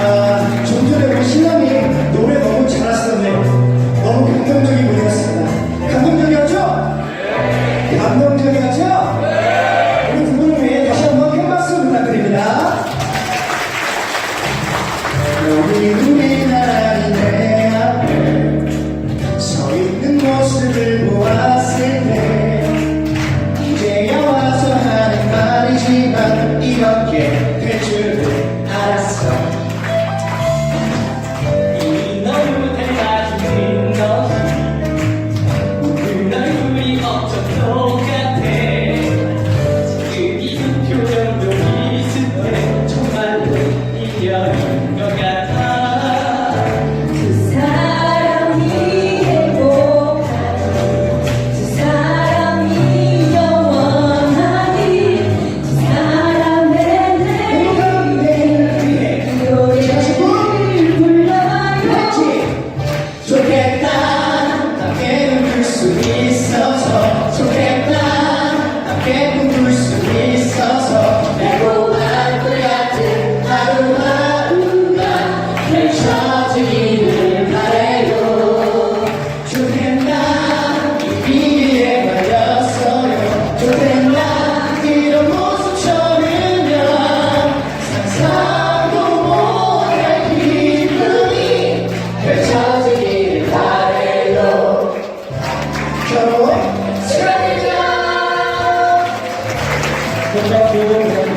아, 좀 전에 우리 신랑이 노래 너무 잘하시던데요. 너무 감동적이군요. 감동적이었죠? 네. 감동적이었죠? 네. 우리 두 분을 위해 다시 한번 큰 박수 부탁드립니다. 우리 우리나라인 내 앞에 서 있는 모습을 보았을 때 이제야 와서 하는 말이지만 이렇게 Thank you.